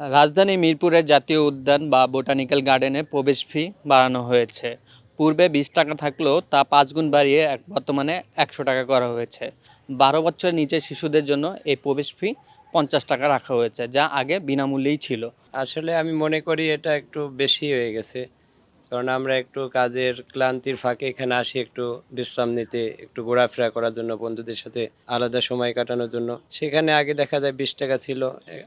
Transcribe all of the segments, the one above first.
রাজধানী মিরপুরের জাতীয় উদ্যান বা বোটানিক্যাল গার্ডেনে প্রবেশ ফি বাড়ানো হয়েছে। পূর্বে বিশ টাকা থাকলেও তা পাঁচ গুণ বাড়িয়ে বর্তমানে একশো টাকা করা হয়েছে। বারো বছরের নিচে শিশুদের জন্য এই প্রবেশ ফি পঞ্চাশ টাকা রাখা হয়েছে, যা আগে বিনামূল্যেই ছিল। আসলে আমি মনে করি এটা একটু বেশি হয়ে গেছে। কারণ আমরা একটু কাজের ক্লান্তির ফাঁকে এখানে আসি, একটু বিশ্রাম নিতে, একটু ঘোরাফেরা করার জন্য, বন্ধুদের সাথে আলাদা সময় কাটানোর জন্য। সেখানে আগে দেখা যায় বিশ টাকা ছিল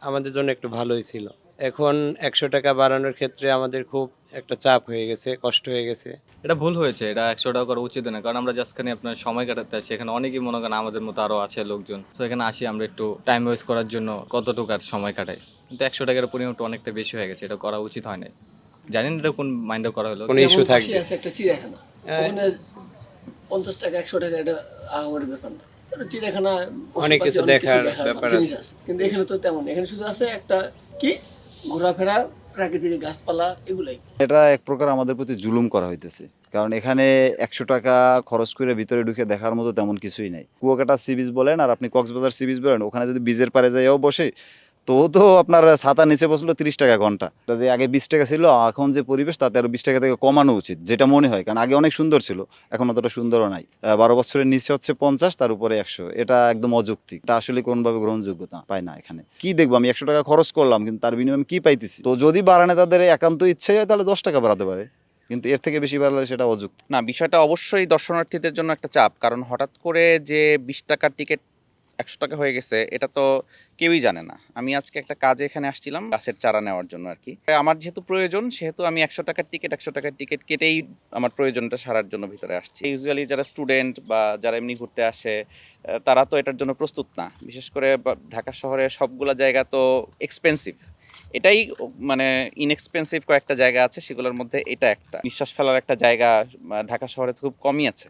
আমাদের জন্য একটু ভালোই ছিল। এখন একশো টাকা বাড়ানোর ক্ষেত্রে আমাদের খুব একটা চাপ হয়ে গেছে, কষ্ট হয়ে গেছে। এটা ভুল হয়েছে, এটা একশো টাকা করা উচিত না। কারণ আমরা জাস্ট খানি আপনার সময় কাটাতে আসি, এখানে অনেকেই মনে করেন আমাদের মতো আরও আছে লোকজন। তো এখানে আসি আমরা একটু টাইম ওয়েস্ট করার জন্য কতটুকু আর সময় কাটাই। কিন্তু একশো টাকার পরিমাণটা অনেকটা বেশি হয়ে গেছে, এটা করা উচিত হয় নাই। জানি না এটা কোন মাইন্ডে করা হলো। কোনো ইস্যু থাকবে। আছে একটা চিড়িয়াখানা। ওখানে পঞ্চাশ টাকা একশো টাকা এটা আহামরি ব্যাপার না। এটা চিড়িয়াখানা অনেক কিছু দেখার ব্যাপার আছে। আছে। কিন্তু এখানে তো তেমন এখানে শুধু আছে একটা কি? ঘোরাফেরা প্রাকৃতিক গাছপালা এগুলাই। এটা এক প্রকার আমাদের প্রতি জুলুম করা হইতেছে। কারণ এখানে একশো টাকা খরচ করে ভিতরে ঢুকে দেখার মতো তেমন কিছুই নাই। কুয়াকাটা সি বিচ বলেন আর আপনি কক্সবাজার সি বিচ বলেন ওখানে যদি বীজের পারে যাইও বসে তো তো আপনার ছাতা নিচে বসল তিরিশ টাকা ঘণ্টা। যে আগে বিশ টাকা ছিল, এখন যে পরিবেশ, তাতে আরও বিশ টাকা থেকে কমানো উচিত, যেটা মনে হয়। কারণ আগে অনেক সুন্দর ছিল, এখন অতটা সুন্দরও নাই। বারো বছরের নিচে হচ্ছে পঞ্চাশ, তার উপরে একশো। এটা একদম অযৌক্তিক। এটা আসলে কোনোভাবে গ্রহণযোগ্যতা পায় না এখানে। কি দেখব, আমি একশো টাকা খরচ করলাম, কিন্তু তার বিনিময়ে আমি কি পাইতেছি? তো যদি বাড়ানে তাদের একান্ত ইচ্ছে হয়, তাহলে দশ টাকা বাড়াতে পারে। কিন্তু এর থেকে বেশি বাড়লে সেটা অযুক্ত না, বিষয়টা অবশ্যই দর্শনার্থীদের জন্য একটা চাপ। কারণ হঠাৎ করে যে বিশ টাকার টিকিট একশো টাকা হয়ে গেছে, এটা তো কেউই জানে না। আমি আজকে একটা কাজে এখানে আসছিলাম, গাছের চারা নেওয়ার জন্য আর কি। আমার যেহেতু প্রয়োজন, সেহেতু আমি একশো টাকার টিকিট একশো টাকার টিকিট কেটেই আমার প্রয়োজনটা সারার জন্য ভিতরে আসছে। ইউজুয়ালি যারা স্টুডেন্ট বা যারা এমনি ঘুরতে আসে তারা তো এটার জন্য প্রস্তুত না। বিশেষ করে ঢাকা শহরে সবগুলো জায়গা তো এক্সপেন্সিভ এটাই মানে ইনএক্সপেন্সিভ কয়েকটা জায়গা আছে, সেগুলোর মধ্যে এটা একটা। নিঃশ্বাস ফেলার একটা জায়গা ঢাকা শহরে খুব কমই আছে।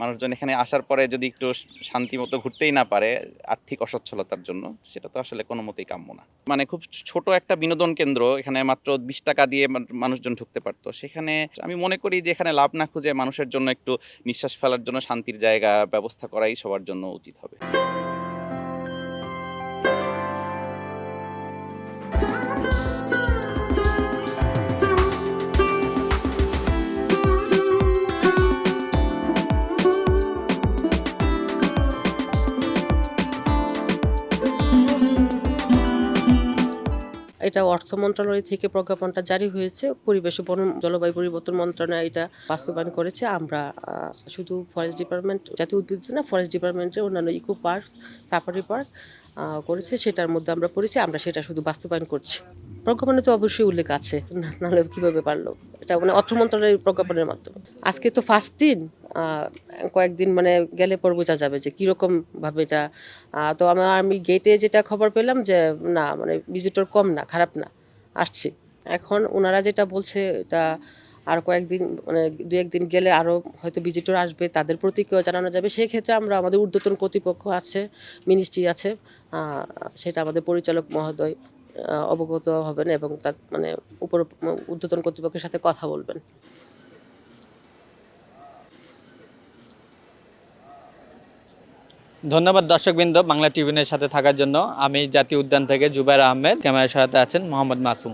মানুষজন এখানে আসার পরে যদি একটু শান্তি মতো ঘুরতেই না পারে, আর্থিক অসচ্ছলতার জন্য, সেটা তো আসলে কোনো মতেই কাম্য না। মানে খুব ছোট একটা বিনোদন কেন্দ্র, এখানে মাত্র বিশ টাকা দিয়ে মানুষজন ঢুকতে পারতো। সেখানে আমি মনে করি যে, এখানে লাভ না খুঁজে মানুষের জন্য একটু নিঃশ্বাস ফেলার জন্য শান্তির জায়গা, ব্যবস্থা করাই সবার জন্য উচিত হবে। এটা অর্থ মন্ত্রণালয় থেকে প্রজ্ঞাপনটা জারি হয়েছে। পরিবেশ বন, জলবায়ু পরিবর্তন মন্ত্রণালয় এটা বাস্তবায়ন করেছে। আমরা শুধু ফরেস্ট ডিপার্টমেন্ট জাতীয় উদ্ভিদ না ফরেস্ট ডিপার্টমেন্টের অন্যান্য ইকো পার্কস সাফারি পার্ক করেছে। সেটার মধ্যে আমরা পড়েছি, আমরা সেটা শুধু বাস্তবায়ন করছি। প্রজ্ঞাপনে তো অবশ্যই উল্লেখ আছে। নাহলে কীভাবে পারল? এটা মানে অর্থ মন্ত্রণালয়ের প্রজ্ঞাপনের মাধ্যমে। আজকে তো ফার্স্ট দিন। কয়েকদিন মানে গেলে পর বোঝা যাবে যে কীরকম ভাবে এটা তো আমার আমি গেটে যেটা খবর পেলাম যে, না মানে ভিজিটর কম না, খারাপ না, আসছে। এখন ওনারা যেটা বলছে, এটা আর কয়েকদিন মানে দু একদিন গেলে আরও হয়তো ভিজিটর আসবে, তাদের প্রতিক্রিয়া জানানো যাবে। সেই ক্ষেত্রে আমরা আমাদের ঊর্ধ্বতন কর্তৃপক্ষ আছে মিনিস্ট্রি আছে সেটা আমাদের পরিচালক মহোদয় অবগত হবেন এবং তার মানে উপর, ঊর্ধ্বতন কর্তৃপক্ষের সাথে কথা বলবেন। ধন্যবাদ দর্শকবৃন্দ বাংলা টিভিনের সাথে থাকার জন্য। আমি জাতীয় উদ্যান থেকে জুবাইর আহমেদ, ক্যামেরার সাথে আছেন মোহাম্মদ মাসুম।